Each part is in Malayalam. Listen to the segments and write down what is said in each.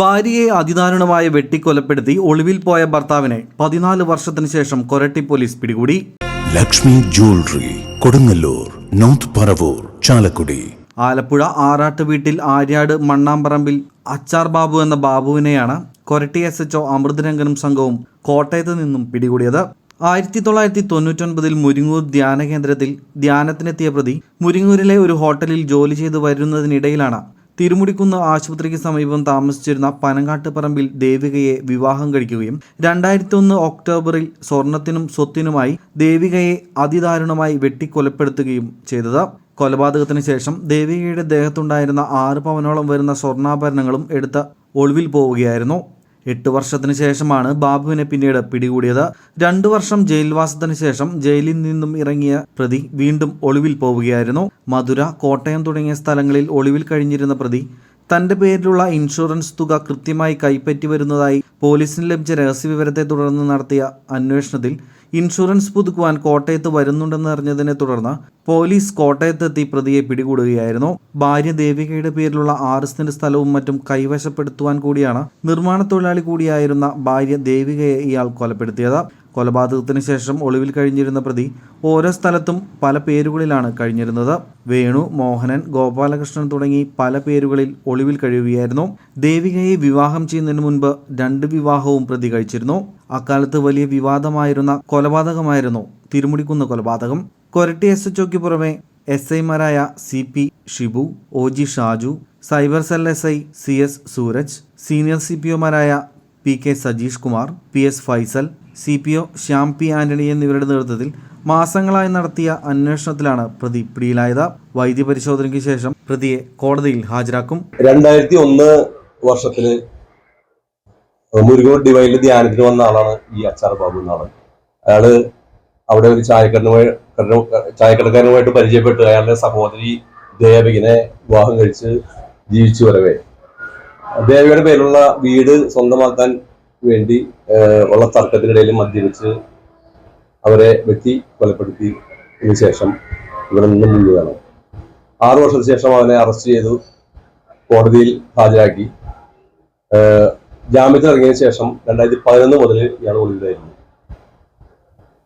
ഭാര്യയെ അതിദാരുണമായി വെട്ടിക്കൊലപ്പെടുത്തി ഒളിവിൽ പോയ ഭർത്താവിനെ പതിനാല് വർഷത്തിന് ശേഷം കൊരട്ടി പോലീസ് പിടികൂടി. Lakshmi jewellery Kodungallur north Paravur Chalakudy. Alappuzha ആറാട്ട് വീട്ടിൽ ആര്യാട് മണ്ണാമ്പറമ്പിൽ അച്ചാർ ബാബു എന്ന ബാബുവിനെയാണ് കൊരട്ടി എസ് എച്ച് അമൃതരംഗനും സംഘവും കോട്ടയത്ത് നിന്നും പിടികൂടിയത്. ആയിരത്തി തൊള്ളായിരത്തി തൊണ്ണൂറ്റൊൻപതിൽ മുരിങ്ങൂർ ധ്യാന കേന്ദ്രത്തിൽ ധ്യാനത്തിനെത്തിയ പ്രതി മുരിങ്ങൂരിലെ ഒരു ഹോട്ടലിൽ ജോലി ചെയ്തു വരുന്നതിനിടയിലാണ് തിരുമുടിക്കുന്ന് ആശുപത്രിക്ക് സമീപം താമസിച്ചിരുന്ന പനങ്ങാട്ടുപറമ്പിൽ ദേവികയെ വിവാഹം കഴിക്കുകയും രണ്ടായിരത്തി ഒന്ന് ഒക്ടോബറിൽ സ്വർണത്തിനും സ്വത്തിനുമായി ദേവികയെ അതിദാരുണമായി വെട്ടിക്കൊലപ്പെടുത്തുകയും ചെയ്തത്. കൊലപാതകത്തിന് ശേഷം ദേവികയുടെ ദേഹത്തുണ്ടായിരുന്ന ആറ് പവനോളം വരുന്ന സ്വർണാഭരണങ്ങളും എടുത്ത് ഒളിവിൽ പോവുകയായിരുന്നു. എട്ട് വർഷത്തിന് ശേഷമാണ് ബാബുവിനെ പിന്നീട് പിടികൂടിയത്. രണ്ടു വർഷം ജയിൽവാസത്തിന് ശേഷം ജയിലിൽ നിന്നും ഇറങ്ങിയ പ്രതി വീണ്ടും ഒളിവിൽ പോവുകയായിരുന്നു. മധുര കോട്ടയം തുടങ്ങിയ സ്ഥലങ്ങളിൽ ഒളിവിൽ കഴിഞ്ഞിരുന്ന പ്രതി തന്റെ പേരിലുള്ള ഇൻഷുറൻസ് തുക കൃത്യമായി കൈപ്പറ്റി വരുന്നതായി പോലീസിന് ലഭിച്ച രഹസ്യവിവരത്തെ തുടർന്ന് നടത്തിയ അന്വേഷണത്തിൽ ഇൻഷുറൻസ് പുതുക്കുവാൻ കോട്ടയത്ത് വരുന്നുണ്ടെന്ന് അറിഞ്ഞതിനെ തുടർന്ന് പോലീസ് കോട്ടയത്തെത്തി പ്രതിയെ പിടികൂടുകയായിരുന്നു. ഭാര്യ ദേവികയുടെ പേരിലുള്ള ആറ് സ്ഥലവും മറ്റും കൈവശപ്പെടുത്തുവാൻ കൂടിയാണ് നിർമ്മാണ തൊഴിലാളി കൂടിയായിരുന്ന ഭാര്യ ദേവികയെ ഇയാൾ കൊലപ്പെടുത്തിയത്. കൊലപാതകത്തിന് ശേഷം ഒളിവിൽ കഴിഞ്ഞിരുന്ന പ്രതി ഓരോ സ്ഥലത്തും പല പേരുകളിലാണ് കഴിഞ്ഞിരുന്നത്. വേണു മോഹനൻ ഗോപാലകൃഷ്ണൻ തുടങ്ങി പല പേരുകളിൽ ഒളിവിൽ കഴിയുകയായിരുന്നു. ദേവികയെ വിവാഹം ചെയ്യുന്നതിന് മുൻപ് രണ്ട് വിവാഹവും പ്രതി കഴിച്ചിരുന്നു. അക്കാലത്ത് വലിയ വിവാദമായിരുന്ന കൊലപാതകമായിരുന്നു തിരുമുടിക്കുന്ന കൊലപാതകം. കൊരട്ടി എസ് എച്ച് പുറമെ എസ് ഐമാരായ C P Shibu O G Shaju cyber cell S I C S Sooraj senior C P ഒമാരായ P K Sajeesh Kumar P S Faisal C P O Shyam P Antony എന്നിവരുടെ നേതൃത്വത്തിൽ മാസങ്ങളായി നടത്തിയ അന്വേഷണത്തിലാണ് പ്രതി പിടിയിലായത്. വൈദ്യപരിശോധനയ്ക്ക് ശേഷം പ്രതിയെ കോടതിയിൽ ഹാജരാക്കും. രണ്ടായിരത്തി ഒന്ന് വർഷത്തിൽ മുരുകോട് ഡിവൈനിൽ ധ്യാനത്തിന് വന്ന ആളാണ് ഈ അച്ചാർ ബാബു എന്നാണ്. അയാൾ അവിടെ ഒരു ചായക്കടനുമായി ചായക്കടക്കാരനുമായിട്ട് പരിചയപ്പെട്ട്. അയാളുടെ സഹോദരി ദേവികനെ വിവാഹം കഴിച്ച് ജീവിച്ചു വരവേ. ദേവിയുടെ പേരിലുള്ള വീട് സ്വന്തമാക്കാൻ വേണ്ടി ഉള്ള തർക്കത്തിനിടയിൽ മദ്യപിച്ച് അവരെ വെട്ടി കൊലപ്പെടുത്തി ശേഷം ഇവിടെ നിന്ന് മുങ്ങിയതാണ് ആറു വർഷത്തിന് ശേഷം അവനെ അറസ്റ്റ് ചെയ്തു കോടതിയിൽ ഹാജരാക്കി. ജാമ്യത്തിൽ ഇറങ്ങിയതിനു ശേഷം രണ്ടായിരത്തി പതിനൊന്ന് മുതൽ ഇയാൾ ഒളിവിലായിരുന്നു.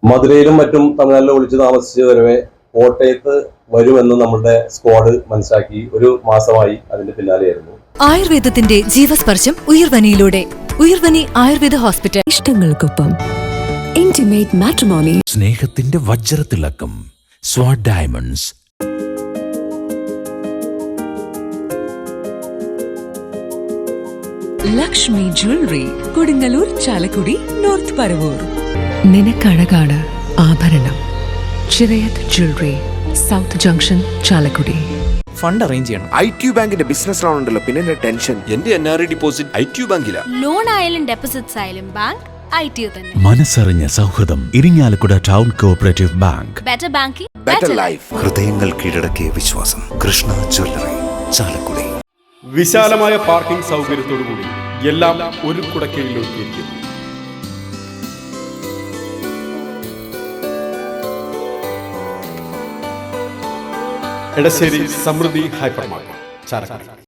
മധുരയിലും മറ്റും തമിഴ്നാട്ടിൽ ഒളിച്ച് താമസിച്ച് വരവേ കോട്ടയത്ത് വരുമെന്ന് നമ്മുടെ സ്ക്വാഡ് മനസ്സിലാക്കി ഒരു മാസമായി അതിന്റെ പിന്നാലെയായിരുന്നു. ആയുർവേദത്തിന്റെ ജീവസ്പർശം ഉയർവനിയിലൂടെ. ഉയർവനി ആയുർവേദ ഹോസ്പിറ്റൽ. ഇഷ്ടങ്ങൾക്കൊപ്പം ഇന്റിമേറ്റ് മാട്രിമോണി സ്നേഹത്തിന്റെ വജ്രത്തിളക്കം Swad diamonds Lakshmi jewellery Kodungallur Chalakudy north Paravur. നിനക്കഴകാണ് ആഭരണം. Chirayath jewellery south junction Chalakudy. Fund arrange ചെയ്യണം. ഐ ടി ബാങ്കിന്റെ ബിസിനസ് ലോൺ ഉണ്ടല്ലോ പിന്നെ എന്റെ ടെൻഷൻ? എന്റെ N R I deposit I T ബാങ്കിലാ. Loan ആയാലും ഡെപ്പോസിറ്റ്സ് ആയാലും ബാങ്ക് ഐ ടി തന്നെ. മനസ്സറിഞ്ഞ സൗഹൃദം Irinjalakuda town cooperative bank. Better banking better life ഹൃദയങ്ങൾ കീഴടക്കിയ വിശ്വാസം കൃഷ്ണ ജ്വല്ലറി ചാലക്കുടി. വിശാലമായ പാർക്കിംഗ് സൗകര്യത്തോടുകൂടി എല്ലാം ഒരു കുടക്കീഴിൽ ഒരുക്കിയിരിക്കുന്നു. എടശ്ശേരി സമൃദ്ധി ഹൈപ്പർമാർക്കറ്റ് മാർക്കറ്റ്